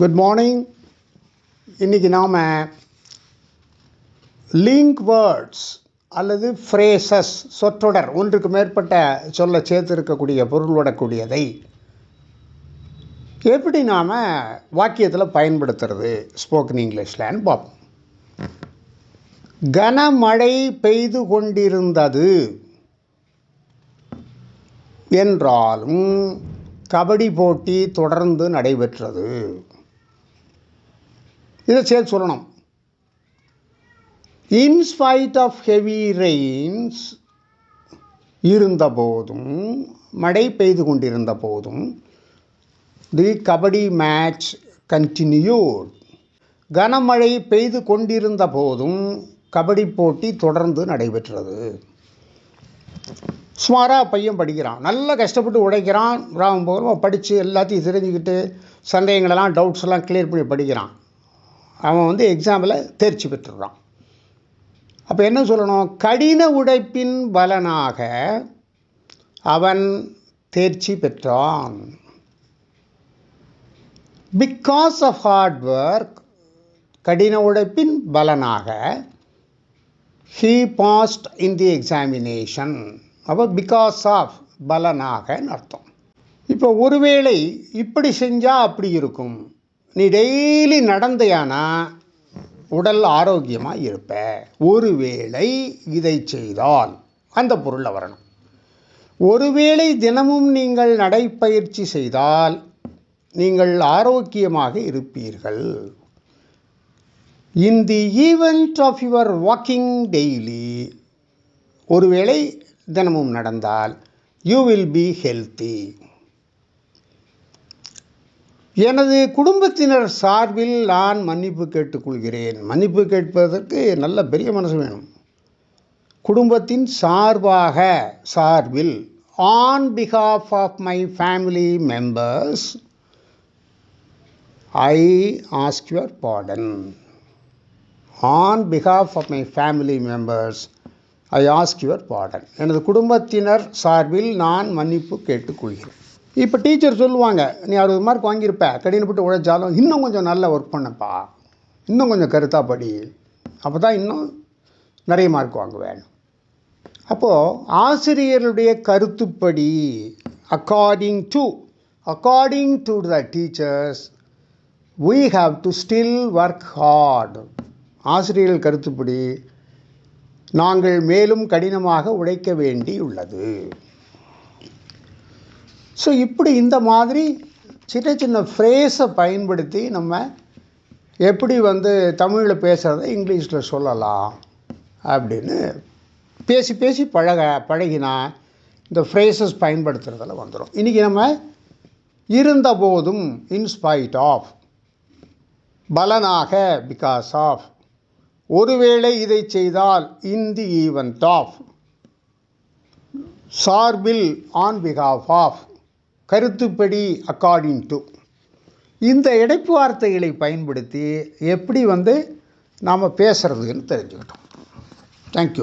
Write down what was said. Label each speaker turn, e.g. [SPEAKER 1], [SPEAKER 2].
[SPEAKER 1] Good morning இன்றைக்கி நாம் link words அல்லது ஃப்ரேசஸ் சொற்றொடர் ஒன்றுக்கு மேற்பட்ட சொல்ல சேர்த்திருக்கக்கூடிய பொருளோடக்கூடியதை எப்படி நாம் வாக்கியத்தில் பயன்படுத்துறது? ஸ்போக்கன் இங்கிலீஷ்லன்னு பார்ப்போம் கனமழை பெய்து கொண்டிருந்தது என்றாலும் கபடி போட்டி தொடர்ந்து நடைபெற்றது. இதை சேர்த்து சொல்லணும். இன்ஸ்பைட் ஆஃப் ஹெவி ரெயின்ஸ் இருந்தபோதும் மழை பெய்து கொண்டிருந்த போதும் தி கபடி மேட்ச் கண்டினியூட் கனமழை பெய்து கொண்டிருந்த போதும் கபடி போட்டி தொடர்ந்து நடைபெற்றது. சுமாராக பையன் படிக்கிறான். நல்லா கஷ்டப்பட்டு உழைக்கிறான். ராமபோகமாக படித்து எல்லாத்தையும் தெரிஞ்சுக்கிட்டு சந்தேகங்களெல்லாம் டவுட்ஸ் எல்லாம் கிளியர் பண்ணி படிக்கிறான். அவன் வந்து எக்ஸாமில் தேர்ச்சி பெற்றுடுறான். அப்போ என்ன சொல்லணும்? கடின உழைப்பின் பலனாக அவன் தேர்ச்சி பெற்றான். பிகாஸ் ஆஃப் ஹார்ட் ஒர்க் கடின உழைப்பின் பலனாக he passed in the examination அப்போ பிகாஸ் ஆஃப் பலனாக அர்த்தம். இப்போ ஒருவேளை இப்படி செஞ்சால் அப்படி இருக்கும். நீ டெய்லி நடந்தையானா உடல் ஆரோக்கியமாக இருப்ப. ஒருவேளை இதை செய்தால் அந்த பொருளில் வரணும். ஒருவேளை தினமும் நீங்கள் நடைப்பயிற்சி செய்தால் நீங்கள் ஆரோக்கியமாக இருப்பீர்கள். In the event of your walking daily ஒருவேளை தினமும் நடந்தால் யூ வில் பி ஹெல்த்தி எனது குடும்பத்தினர் சார்பில் நான் மன்னிப்பு கேட்டுக்கொள்கிறேன். மன்னிப்பு கேட்பதற்கு நல்ல பெரிய மனசு வேணும். குடும்பத்தின் சார்பாக சார்பில் on behalf of my family members I ask your pardon on behalf of my family members I ask your pardon எனது குடும்பத்தினர் சார்பில் நான் மன்னிப்பு கேட்டுக்கொள்கிறேன். இப்போ டீச்சர் சொல்லுவாங்க நீ அறுபது மார்க் வாங்கியிருப்ப கடினப்பட்டு உழைச்சாலும் இன்னும் கொஞ்சம் நல்லா ஒர்க் பண்ணப்பா. இன்னும் கொஞ்சம் கருத்தாக படி. அப்போ தான் இன்னும் நிறைய மார்க் வாங்குவேன். அப்போது ஆசிரியர்களுடைய கருத்துப்படி according to according to the teachers we have to still work hard ஆசிரியர்கள் கருத்துப்படி நாங்கள் மேலும் கடினமாக உழைக்க வேண்டி உள்ளது ஸோ இப்படி இந்த மாதிரி சின்ன சின்ன ஃப்ரேஸை பயன்படுத்தி நம்ம எப்படி வந்து தமிழில் பேசுகிறத இங்கிலீஷில் சொல்லலாம் அப்படின்னு பேசி பேசி பழக பழகினா இந்த ஃப்ரேசஸ் பயன்படுத்துகிறதுல வந்துடும் இன்றைக்கி நம்ம இருந்தபோதும் இன்ஸ்பைட் ஆஃப் பலனாக பிகாஸ் ஆஃப் ஒருவேளை இதை செய்தால் இன் தி ஈவெண்ட் ஆஃப் சார்பில் ஆன் பிகாஃப் ஆஃப் கருத்துப்படி அக்கார்டிங் டு இந்த இடைப்பு வார்த்தைகளை பயன்படுத்தி எப்படி வந்து நாம் பேசுகிறதுன்னு தெரிஞ்சுக்கிட்டோம். தேங்க்யூ